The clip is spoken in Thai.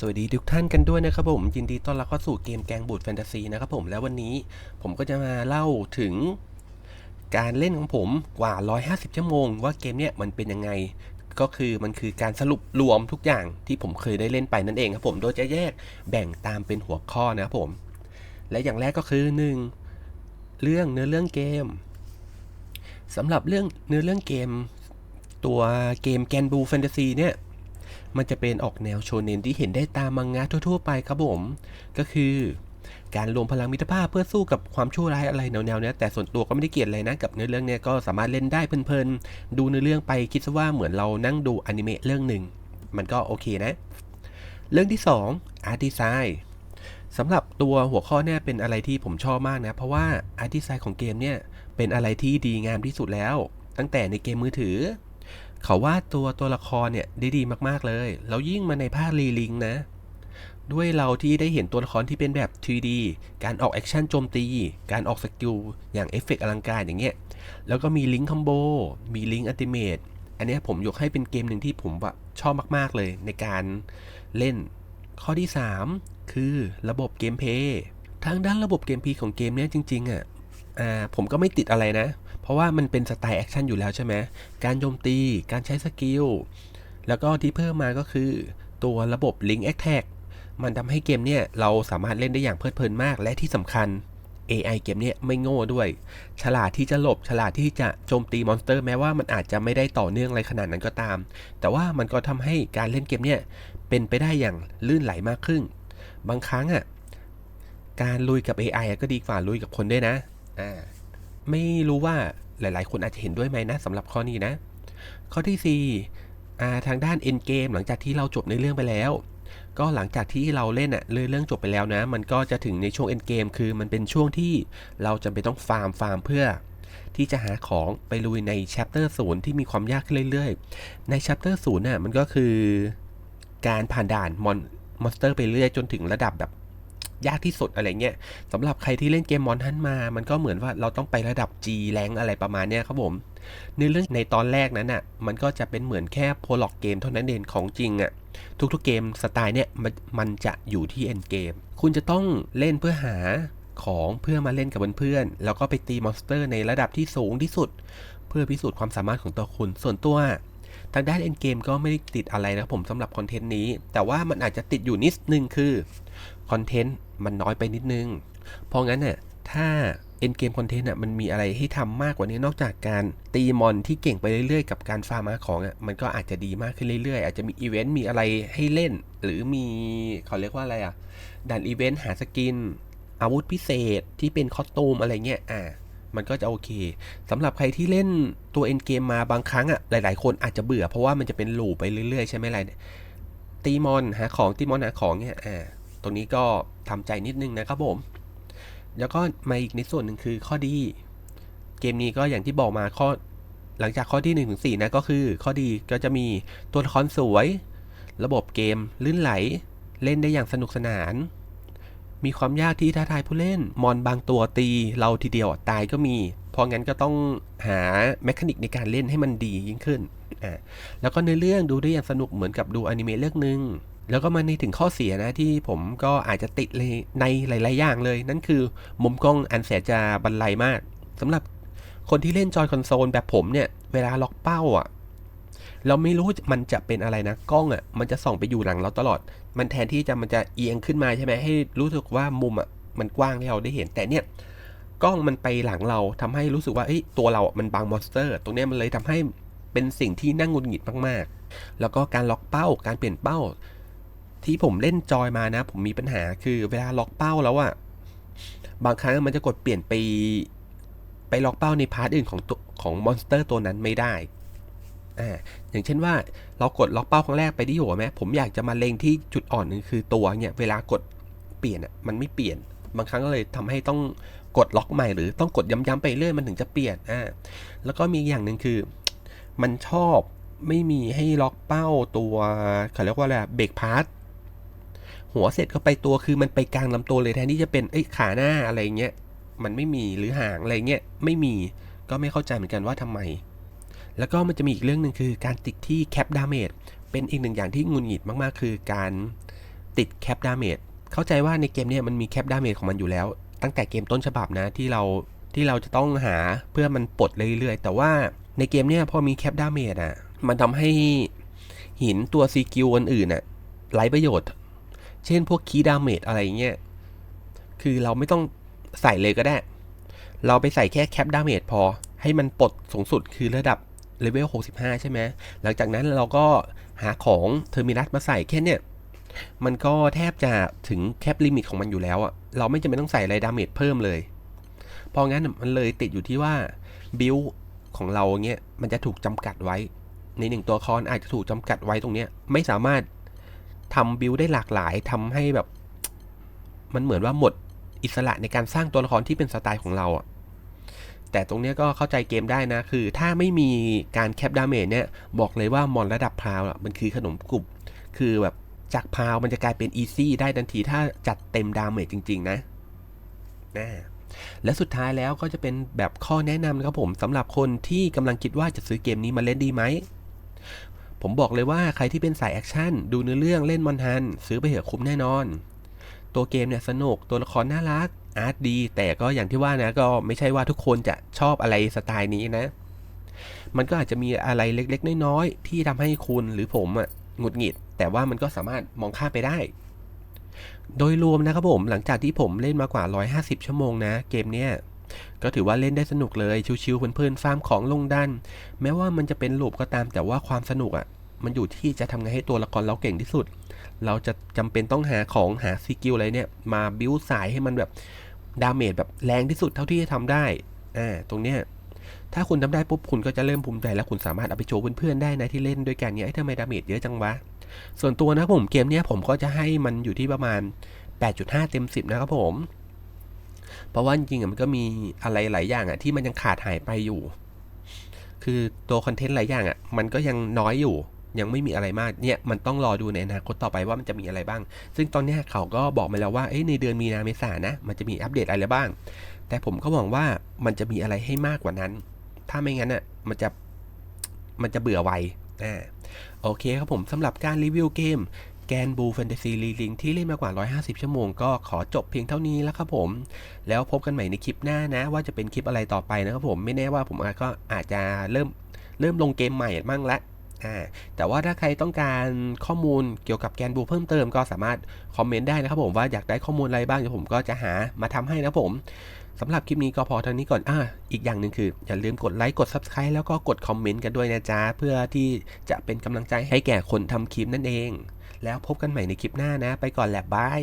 สวัสดีทุกท่านกันด้วยนะครับผม ยินดีต้อนรับเข้าสู่เกมแกงบูดแฟนตาซีนะครับผมแล้ววันนี้ผมก็จะมาเล่าถึงการเล่นของผมกว่า 150 ชั่วโมง ว่าเกมเนี้ยมันเป็นยังไง ก็คือมันคือการสรุปรวมทุกอย่างที่ผมเคยได้เล่นไปนั่นเองครับผมโดยจะแยกแบ่งตามเป็นหัวข้อนะครับผม และอย่างแรกก็คือ 1. เรื่องเนื้อเรื่องเกมสำหรับเรื่องเนื้อเรื่องเกม ตัวเกมแกนบูแฟนตาซีเนี่ย มันจะเป็นออกแนวโชเนนที่เห็นได้ตามมังงะทั่ว ๆ ไปครับผม ก็คือการรวมพลังมิตรภาพเพื่อสู้กับความชั่วร้ายอะไรแนวๆเนี้ยแต่ส่วนตัวก็ไม่ได้เกลียดอะไรนะกับเนื้อเรื่องเนี้ยก็สามารถเล่นได้เพลินๆ ดูเนื้อเรื่องไปคิดซะว่าเหมือนเรานั่งดูอนิเมะเรื่องหนึ่งมันก็โอเคนะ เรื่องที่ 2 Art Design สำหรับตัวหัวข้อเนี่ยเป็นอะไรที่ผมชอบมากนะ เพราะว่า Art Design ของเกมเนี่ยเป็นอะไรที่ดีงามที่สุดแล้ว ตั้งแต่ในเกมมือถือ เขาวาดตัวตัวละครเนี่ยได้ดีมากๆเลย แล้วยิ่งมาในภาครีลิงนะ ด้วยเราที่ได้เห็นตัวละครที่เป็นแบบ 3D การออกแอคชั่นโจมตี การออกสกิลอย่างเอฟเฟกต์อลังการอย่างเงี้ย แล้วก็มีลิงค์คอมโบ มีลิงค์อัลติเมตอันนี้ผมยกให้เป็นเกมหนึ่งที่ผมว่าชอบมากๆเลยในการเล่น ข้อที่ 3 คือระบบเกมเพย์ ทางด้านระบบเกมเพย์ของเกมเนี้ยจริงๆอะ อ่า ผมก็ไม่ติดอะไรนะเราะว่ามันเป็นสไตล์แอคชั่นอยู่แล้วใช่ไหมการโจมตี การใช้สกิล แล้วก็ที่เพิ่มมาก็คือตัวระบบ Link Attack มันทำให้เกมเนี่ยเราสามารถเล่นได้อย่างเพลิดเพลินมาก และที่สำคัญ AI เกมเนี่ยไม่โง่ด้วย ฉลาดที่จะหลบ ฉลาดที่จะโจมตีมอนสเตอร์ แม้ว่ามันอาจจะไม่ได้ต่อเนื่องอะไรขนาดนั้นก็ตาม แต่ว่ามันก็ทำให้การเล่นเกมเนี่ยเป็นไปได้อย่างลื่นไหลมากขึ้น บางครั้งอะการลุยกับ AI ก็ดีกว่าลุยกับคนด้วยนะ อ่า ไม่รู้ว่าหลาย ๆ คนอาจจะเห็นด้วยไหมนะสำหรับข้อนี้นะ ข้อที่4อ่าทางด้าน end game หลังจากที่เราจบในเรื่องไปแล้ว ก็หลังจากที่เราเล่นอะเรื่องจบไปแล้วนะ มันก็จะถึงในช่วง end game คือมันเป็นช่วงที่เราจะไปต้องฟาร์มฟาร์มเพื่อ ที่จะหาของไปลุยใน chapter 0 ที่มีความยากขึ้นเรื่อย ๆ ใน chapter 0น่ะมันก็คือการผ่านด่านมอนมอนสเตอร์ไปเรื่อยจนถึงระดับแบบ ยากที่สุดอะไรเงี้ยสำหรับใครที่เล่นเกมมอนทันมา มันก็เหมือนว่าเราต้องไประดับ G แรงอะไรประมาณเนี้ยครับผมในเรื่องในตอนแรกนั้นอะมันก็จะเป็นเหมือนแค่โพล็อกเกมเท่านั้นเองของจริงอะทุกๆเกมสไตล์เนี้ยมันมันจะอยู่ที่ end เกมคุณจะต้องเล่นเพื่อหาของเพื่อมาเล่นกับเพื่อนๆแล้วก็ไปตีมอนสเตอร์ในระดับที่สูงที่สุด เพื่อพิสูจน์ความสามารถของตัวคุณส่วนตัวทางด้าน end เกมก็ไม่ได้ติดอะไรนะผมสำหรับคอนเทนต์นี้ แต่ว่ามันอาจจะติดอยู่นิดนึงคือ คอนเทนต์มันน้อยไปนิดนึง เพราะงั้นเนี่ยถ้า end game content อะมันมีอะไรให้ทำมากกว่านี้นอกจากการตีมอนที่เก่งไปเรื่อยๆ กับการฟาร์มาของอะมันก็อาจจะดีมากขึ้นเรื่อยๆ อาจจะมีอีเวนต์มีอะไรให้เล่น หรือมีเขาเรียกว่าอะไรอะด่านอีเวนต์หาสกิน อาวุธพิเศษที่เป็นคอสตูมอะไรเงี้ยอ่ามันก็จะโอเคสำหรับใครที่เล่นตัว end game มาบางครั้งอะหลายๆ คนอาจจะเบื่อเพราะว่ามันจะเป็นลูปไปเรื่อยๆ ใช่ไหมไรตีมอนหาของตีมอนหาของเนี่ยอ่า ตรงนี้ก็ทำใจนิดนึงนะครับผม แล้วก็มาอีกในส่วนหนึ่งคือข้อดี เกมนี้ก็อย่างที่บอกมาข้อหลังจากข้อที่1นถึงสนะก็คือ ข้อดีก็จะมีตัวละครสวย ระบบเกมลื่นไหล เล่นได้อย่างสนุกสนาน มีความยากที่ท้าทายผู้เล่น มอนบางตัวตี เราทีเดียวตายก็มี เพราะงั้นก็ต้องหาแมคานิกในการเล่นให้มันดียิ่งขึ้นอ่าแล้วก็ในเรื่องดูได้อย่างสนุกเหมือนกับดูอนิเมะเรื่องหนึ่ง แล้วก็มาในถึงข้อเสียนะที่ผมก็อาจจะติดเลยในหลาย ๆ อย่างเลย นั่นคือมุมกล้องอันแสนจะบรรลัยมากสำหรับคนที่เล่นจอยคอนโซลแบบผมเนี่ย เวลาล็อกเป้าอะ เราไม่รู้มันจะเป็นอะไรนะ กล้องอะ มันจะส่องไปอยู่หลังเราตลอด มันแทนที่จะมันจะเอียงขึ้นมาใช่ไหมให้รู้สึกว่ามุมอะมันกว้างให้เราได้เห็นแต่เนี่ยกล้องมันไปหลังเราทำให้รู้สึกว่าเอ้ยตัวเราอะมันบังมอนสเตอร์ ตรงเนี้ยมันเลยทำให้เป็นสิ่งที่น่างุนหงิดมาก ๆ แล้วก็การล็อกเป้า การเปลี่ยนเป้า ที่ผมเล่นจอยมานะ ผมมีปัญหาคือเวลาล็อกเป้าแล้วอะบางครั้งมันจะกดเปลี่ยนไป ไปล็อกเป้าในพาร์ทอื่นของตัวของมอนสเตอร์ตัวนั้นไม่ได้อ่าอย่างเช่นว่าเรากดล็อกเป้าครั้งแรกไปที่หัวไหมผมอยากจะมาเล็งที่จุดอ่อนหนึ่งคือตัวเนี่ยเวลากดเปลี่ยนอะมันไม่เปลี่ยน บางครั้งก็เลยทำให้ต้องกดล็อกใหม่หรือต้องกดย้ำๆไปเรื่อยมันถึงจะเปลี่ยนอ่าแล้วก็มีอย่างหนึ่งคือมันชอบไม่มีให้ล็อกเป้าตัวเขาเรียกว่าอะไรเบรกพาร์ท หัวเสร็จก็ไปตัวคือมันไปกลางลำตัวเลยแทนที่จะเป็นไอ้ขาหน้าอะไรเงี้ยมันไม่มีหรือหางอะไรเงี้ยไม่มีก็ไม่เข้าใจเหมือนกันว่าทำไม แล้วก็มันจะมีอีกเรื่องหนึ่งคือการติดที่แคปดาเมจเป็นอีกหนึ่งอย่างที่งุนหงิดมากๆ คือการติดแคปดาเมจเข้าใจว่าในเกมเนี่ยมันมีแคปดาเมจของมันอยู่แล้ว ตั้งแต่เกมต้นฉบับนะที่เราที่เราจะต้องหาเพื่อมันปลดเรื่อยๆ แต่ว่าในเกมเนี่ยพอมีแคปดาเมจอะมันทำให้หินตัวซีกิลอันอื่นอะไร้ประโยชน์ เช่นพวกคีดาเมจอะไรเงี้ย คือเราไม่ต้องใส่เลยก็ได้ เราไปใส่แค่แคปดาเมจพอ ให้มันปลดสูงสุดคือระดับเลเวล 65 ใช่ไหม หลังจากนั้นเราก็หาของเทอร์มินัสมาใส่แค่เนี่ยมันก็แทบจะถึงแคปลิมิตของมันอยู่แล้วอะเราไม่จำเป็นต้องใส่อะไรดาเมจเพิ่มเลย เพราะงั้นมันเลยติดอยู่ที่ว่าบิลของเราเงี้ยมันจะถูกจำกัดไว้ ในหนึ่งตัวละครอาจจะถูกจำกัดไว้ตรงเนี้ยไม่สามารถ ทำบิลได้หลากหลายทำให้แบบ มันเหมือนว่าหมดอิสระในการสร้างตัวละครที่เป็นสไตล์ของเราอะแต่ตรงเนี้ยก็เข้าใจเกมได้นะ คือถ้าไม่มีการแคปดาเมจเนี่ย บอกเลยว่ามอนระดับพาวอะมันคือขนมกรุบคือแบบจากพาวมันจะกลายเป็นอีซี่ได้ทันทีถ้าจัดเต็มดาเมจจริง ๆ นะนะและสุดท้ายแล้วก็จะเป็นแบบข้อแนะนำนะครับผมสำหรับคนที่กำลังคิดว่าจะซื้อเกมนี้มาเล่นดีไหม ผมบอกเลยว่าใครที่เป็นสายแอคชั่น ดูเนื้อเรื่องเล่นมอนฮัน ซื้อไปเถอะคุ้มแน่นอน ตัวเกมเนี่ยสนุกตัวละครน่ารัก อาร์ตดี แต่ก็อย่างที่ว่านะก็ไม่ใช่ว่าทุกคนจะชอบอะไรสไตล์นี้นะ มันก็อาจจะมีอะไรเล็กๆ น้อยๆ ที่ทำให้คุณหรือผมอะหงุดหงิด แต่ว่ามันก็สามารถมองข้ามไปได้ โดยรวมนะครับผมหลังจากที่ผมเล่นมากว่า 150 ชั่วโมงนะ เกมเนี้ย ก็ถือว่าเล่นได้สนุกเลยชิวๆเพลินๆฟาร์มของลงดัน แม้ว่ามันจะเป็นลูปก็ตามแต่ว่าความสนุกอะ่ะมันอยู่ที่จะทำไงให้ตัวละครเราเก่งที่สุด เราจะจำเป็นต้องหาของหาสกิลอะไรเนี่ย มาบิวสายให้มันแบบดาเมจแบบแรงที่สุดเท่าที่จะทำได้ อ่า ตรงเนี้ย ถ้าคุณทำได้ปุ๊บคุณก็จะเริ่มภูมิใจแล้วคุณสามารถเอาไปโชว์เพื่อนๆได้นะที่เล่นด้วยกันเนี่ยไอ้ทำไมดาเมจเยอะจังวะ ส่วนตัวนะผมเกมเนี้ยผมก็จะให้มันอยู่ที่ประมาณ 8.5 เต็ม 10 นะครับผม เพราะว่าจริงๆอะมันก็มีอะไรหลายอย่างอะที่มันยังขาดหายไปอยู่ คือตัวคอนเทนต์หลายอย่างอะมันก็ยังน้อยอยู่ ยังไม่มีอะไรมากเนี่ยมันต้องรอดูในอนาคตต่อไปว่ามันจะมีอะไรบ้าง ซึ่งตอนนี้เขาก็บอกมาแล้วว่าในเดือนมีนาเมษานนะ มันจะมีอัปเดตอะไรบ้าง แต่ผมก็หวังว่ามันจะมีอะไรให้มากกว่านั้น ถ้าไม่งั้นอะมันจะมันจะเบื่อไวอ่าโอเคครับผมสำหรับการรีวิวเกม แกนบูแฟนตาซีรีลิงที่เล่นมากว่า 150 ชั่วโมงก็ขอจบเพียงเท่านี้แล้วครับผม แล้วพบกันใหม่ในคลิปหน้านะ ว่าจะเป็นคลิปอะไรต่อไปนะครับผมไม่แน่ว่าผมอาจก็อาจจะเริ่มเริ่มลงเกมใหม่มั่งละแต่ว่าถ้าใครต้องการข้อมูลเกี่ยวกับแกนบูเพิ่มเติมก็สามารถคอมเมนต์ได้นะครับผมว่าอยากได้ข้อมูลอะไรบ้างเดี๋ยวผมก็จะหามาทำให้นะผมสำหรับคลิปนี้ก็พอเท่านี้ก่อนอ่าอีกอย่างหนึ่งคือ อย่าลืมกดไลค์กด Subscribe แล้วก็กดคอมเมนต์กันด้วยนะจ๊ะ เพื่อที่จะเป็นกำลังใจให้แก่คนทำคลิปนั่นเอง แล้วพบกันใหม่ในคลิปหน้านะ ไปก่อนแหละบาย